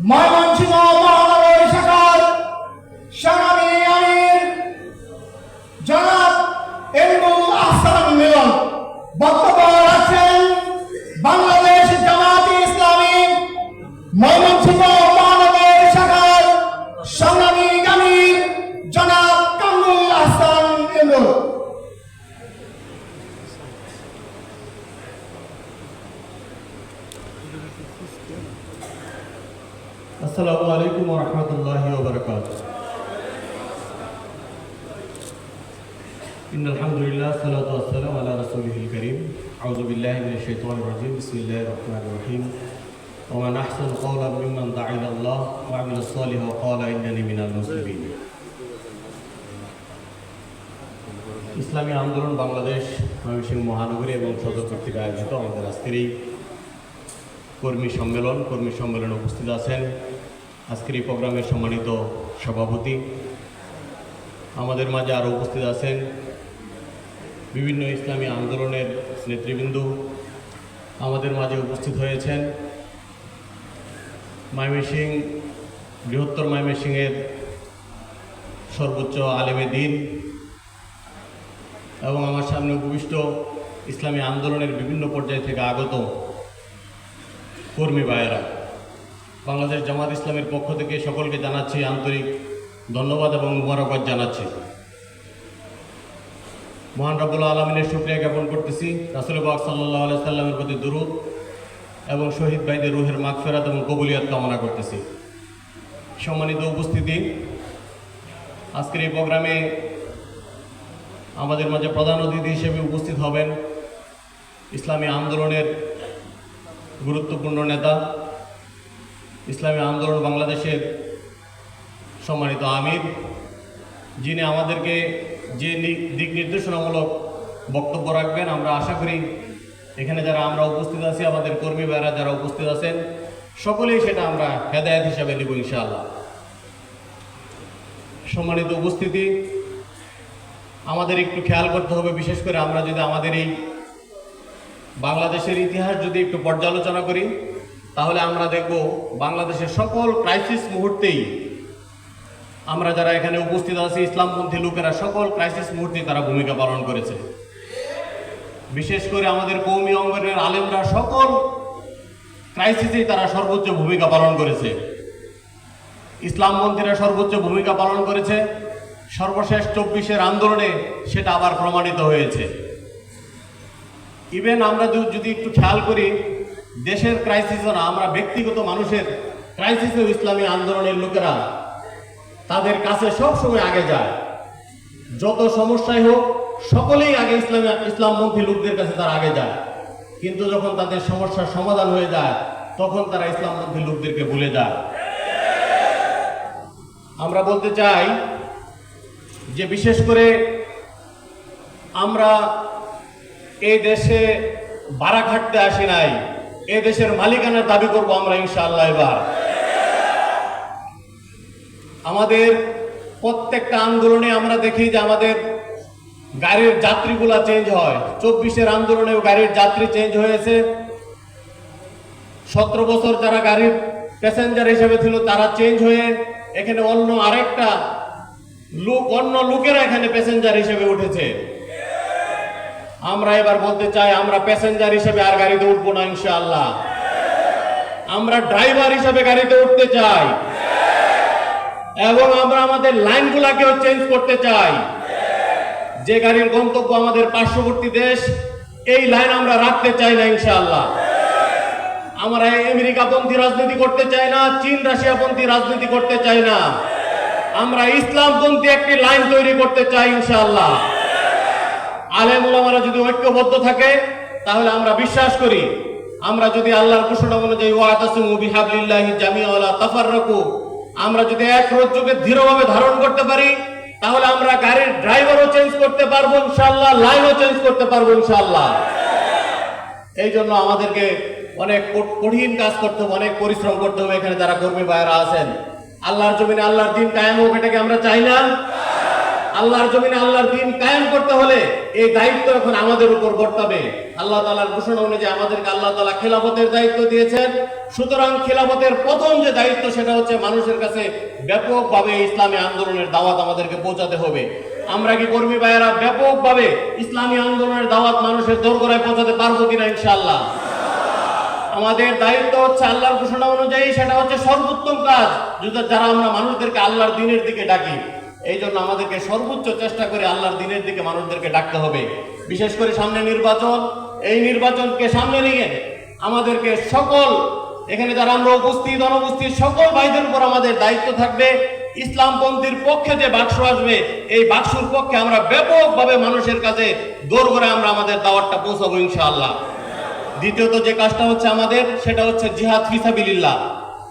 ময়মনসিংহ মহানগর শাখার সংগ্রামী আমির জনাব এলমু আহসান মিলন বক্তব্য রাখছেন বাংলাদেশ জামাত ইসলামী ময়মনসিংহ মহানগর শাখার সংগ্রামী আমির জনাব কামরুল আহসান ইমরুল আসসালামু আলাইকুম রহমতুল্লাহ ওবরকাত إن الحمد لله الصلاة والسلام على رسوله الكريم أعوذ بالله من الشيطان الرجيم بسم الله الرحمن الرحيم ومن أحسن قولا ممن دعا إلى الله وعمل الصالح وقال إنني من المسلمين ইসলামী আন্দোলন বাংলাদেশ ময়মনসিংহ মহানগরী এবং সদর কর্তৃক আয়োজিত আমাদের আজকের এই কর্মী সম্মেলন কর্মী সম্মেলনে উপস্থিত আছেন আজকের এই প্রোগ্রামের সম্মানিত সভাপতি। আমাদের মাঝে আরও উপস্থিত আছেন বিভিন্ন ইসলামী আন্দোলনের নেতৃবৃন্দ। আমাদের মাঝে উপস্থিত হয়েছেন ময়মনসিং বৃহত্তর ময়মনসিংহের সর্বোচ্চ আলেমে দিন এবং আমার সামনে উপবিষ্ট ইসলামী আন্দোলনের বিভিন্ন পর্যায় থেকে আগত কর্মী ভাইয়েরা। বাংলাদেশ জামাত ইসলামের পক্ষ থেকে সকলকে জানাচ্ছি আন্তরিক ধন্যবাদ এবং মুবারকবাদ জানাচ্ছি। মহান রাবুল আলমিনের সুক্রিয়া জ্ঞাপন করতেছি। রাসুল বাগ সাল্লাহ সাল্লামের প্রতি দুরুদ এবং শহীদ ভাইদের রুহের মাগফেরাত এবং কবুলিয়াত কামনা করতেছি। সম্মানিত উপস্থিতি, আজকের এই প্রোগ্রামে আমাদের মাঝে প্রধান অতিথি হিসেবে উপস্থিত হবেন ইসলামী আন্দোলনের গুরুত্বপূর্ণ নেতা ইসলামী আন্দোলন বাংলাদেশের সম্মানিত আমির, যিনি আমাদেরকে যে দিক নির্দেশনামূলক বক্তব্য রাখবেন, আমরা আশা করি এখানে যারা আমরা উপস্থিত আছি, আমাদের কর্মী ভাইরা যারা উপস্থিত আছেন, সকলেই সেটা আমরা হেদায়ত হিসাবে নেব ইনশাআল্লাহ। সম্মানিত উপস্থিতি, আমাদের একটু খেয়াল করতে হবে, বিশেষ করে আমরা যদি আমাদের এই বাংলাদেশের ইতিহাস যদি একটু পর্যালোচনা করি তাহলে আমরা দেখব বাংলাদেশের সকল ক্রাইসিস মুহূর্তেই আমরা যারা এখানে উপস্থিত আছি, ইসলামপন্থী লোকেরা সকল ক্রাইসিস মুহূর্তেই তারা ভূমিকা পালন করেছে। বিশেষ করে আমাদের কৌমি অঙ্গনের আলেমরা সকল ক্রাইসিসেই তারা সর্বোচ্চ ভূমিকা পালন করেছে। ইসলামপন্থীরা সর্বোচ্চ ভূমিকা পালন করেছে। সর্বশেষ চব্বিশের আন্দোলনে সেটা আবার প্রমাণিত হয়েছে। ইভেন আমরা যদি একটু খেয়াল করি দেশের ক্রাইসিস না, আমরা ব্যক্তিগত মানুষের ক্রাইসিসেও ইসলামী আন্দোলনের লোকেরা তাদের কাছে সব সময় আগে যায়। যত সমস্যাই হোক, সকলেই আগে ইসলামী ইসলামপন্থী লোকদের কাছে তারা আগে যায়। কিন্তু যখন তাদের সমস্যার সমাধান হয়ে যায়, তখন তারা ইসলামপন্থী লোকদেরকে ভুলে যায়। আমরা বলতে চাই যে, বিশেষ করে আমরা এই দেশে বাড়া খাটতে আসি নাই। এ দেশের মালিকানার দাবি করব আমরা ইনশাআল্লাহ এবার। আমাদের প্রত্যেকটা আন্দোলনে আমরা দেখি যে আমাদের গাড়ির যাত্রীগুলা চেঞ্জ হয়। চব্বিশের আন্দোলনেও গাড়ির যাত্রী চেঞ্জ হয়েছে। সতেরো বছর যারা গাড়ির প্যাসেঞ্জার হিসেবে ছিল, তারা চেঞ্জ হয়ে এখানে অন্য আরেকটা লোক, অন্য লোকেরা এখানে প্যাসেঞ্জার হিসেবে উঠেছে। আমরা এবার বলতে চাই, আমরা প্যাসেঞ্জার হিসেবে আর গাড়িতে উঠবো না ইনশাআল্লাহ। আমরা ড্রাইভার হিসেবে গাড়িতে উঠতে চাই। এবং আমরা আমাদের লাইনগুলাকেও চেঞ্জ করতে চাই। যে গাড়ির গন্তব্য আমাদের পার্শ্ববর্তী দেশ, এই লাইন আমরা রাখতে চাই না ইনশাআল্লাহ। আমরা এই আমেরিকাপন্থী রাজনীতি করতে চাই না, চীন রাশিয়াপন্থী রাজনীতি করতে চাই না। আমরা ইসলামপন্থী একটি লাইন তৈরি করতে চাই ইনশাআল্লাহ। আলেম ওলামারা যদি ঐক্যবদ্ধ থাকে, তাহলে আমরা বিশ্বাস করি, আমরা যদি আল্লাহর ঘোষণা অনুযায়ী ওয়াতাসিমু বিহাবলিল্লাহি জামিআ ওয়ালা তাফাররাকু, আমরা যদি এক রজ্জুকে দৃঢ়ভাবে ধারণ করতে পারি, তাহলে আমরা গাড়ির ড্রাইভারও চেঞ্জ করতে পারব ইনশাআল্লাহ, লাইনও চেঞ্জ করতে পারব ইনশাআল্লাহ। এই জন্য আমাদেরকে অনেক কঠিন কাজ করতে হবে, অনেক পরিশ্রম করতে হবে এখানে যারা কর্মী ভাইয়েরা আছেন। আল্লাহর জমিনে আল্লাহর দিন কায়েম হোক, এটাকে আমরা চাই না। আল্লাহর জমিনে আল্লাহর দিন কায়েম করতে হলে এই দায়িত্ব এখন আমাদের উপর বর্তাবে। আল্লাহ তাআলার ঘোষণা অনুযায়ী আমাদেরকে আল্লাহ তাআলা খেলাফতের দায়িত্ব দিয়েছেন। সুতরাং খেলাফতের প্রথম যে দায়িত্ব সেটা হচ্ছে মানুষের কাছে ব্যাপকভাবে ইসলামী আন্দোলনের দাওয়াত আমাদেরকে পৌঁছাতে হবে। আমরা কি কর্মী ভাইয়েরা ব্যাপকভাবে ইসলামী আন্দোলনের দাওয়াত মানুষের দোরগোড়ায় পৌঁছাতে পারব কিনা ইনশাআল্লাহ? আমাদের দায়িত্ব হচ্ছে আল্লাহর ঘোষণা অনুযায়ী সেটা হচ্ছে সর্বোত্তম কাজ। যারা আমরা মানুষদেরকে আল্লাহর দিনের দিকে ডাকি এই জন্য আমাদেরকে সর্বোচ্চ চেষ্টা করে আল্লাহর দিনের দিকে মানুষদেরকে ডাকতে হবে। বিশেষ করে সামনে নির্বাচন, এই নির্বাচনকে সামনে নিয়ে আমাদেরকে সকল, এখানে যারা আমরা উপস্থিত, অনুপস্থিত, সকল ভাইদের উপর আমাদের দায়িত্ব থাকবে। ইসলামপন্থীর পক্ষে যে বাক্স আসবে, এই বাক্সর পক্ষে আমরা ব্যাপকভাবে মানুষের কাছে দৌড় করে আমরা আমাদের দাওয়াতটা পৌঁছাবো ইনশাআল্লাহ। দ্বিতীয়ত যে কাজটা হচ্ছে আমাদের, সেটা হচ্ছে জিহাদ ফিসাবিলিল্লাহ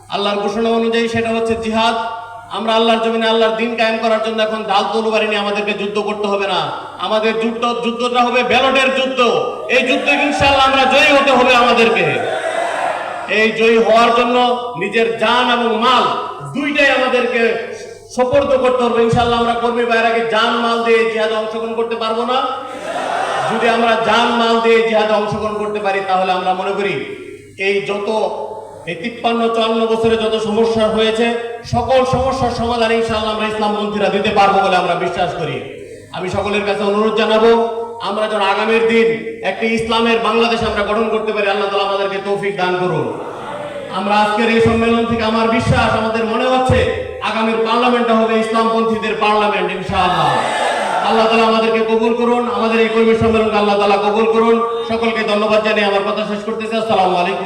আল্লাহর ঘোষণা অনুযায়ী সেটা হচ্ছে জিহাদ। আমরা আল্লাহর জমিনে আল্লাহর দিন কায়েম করার জন্য এখন ডাল তলবারি নিয়ে আমাদেরকে যুদ্ধ করতে হবে না। আমাদের যুদ্ধ, যুদ্ধটা হবে ব্যালটের যুদ্ধ। এই যুদ্ধে ইনশাআল্লাহ আমরা জয়ী হতে হবে আমাদেরকে। এই জয়ী হওয়ার জন্য নিজের জান এবং মাল দুইটাই আমাদেরকে সোপর্দ করতে হবে। ইনশাআল্লাহ আমরা কর্মী বাইরাকে জান, মাল দিয়ে জিহাদে অংশগ্রহণ করতে পারব না। যদি আমরা জান, মাল দিয়ে জিহাদে অংশগ্রহণ করতে পারি তাহলে আমরা মনে করি এই যত এই তিপ্পান্ন, চুয়ান্ন বছরে যত সমস্যা হয়েছে, সকল সমস্যার সমাধান ইনশাআল্লাহ আমরা ইসলাম ইসলামপন্থীরা দিতে পারব বলে আমরা বিশ্বাস করি। আমি সকলের কাছে অনুরোধ জানাব, আমরা যেন আগামীর দিন একটি ইসলামের বাংলাদেশ আমরা গঠন করতে পারি, আল্লাহ তালা আমাদেরকে তৌফিক দান করুন। আমরা আজকের এই সম্মেলন থেকে আমার বিশ্বাস, আমাদের মনে হচ্ছে আগামীর পার্লামেন্টটা হবে ইসলামপন্থীদের পার্লামেন্ট ইনশাআল্লাহ। আল্লাহ তালা আমাদেরকে কবুল করুন, আমাদের এই কর্মী সম্মেলনকে আল্লাহ তালা কবুল করুন। সকলকে ধন্যবাদ জানিয়ে আমার কথা শেষ করতেছি। আসসালামু আলাইকুম।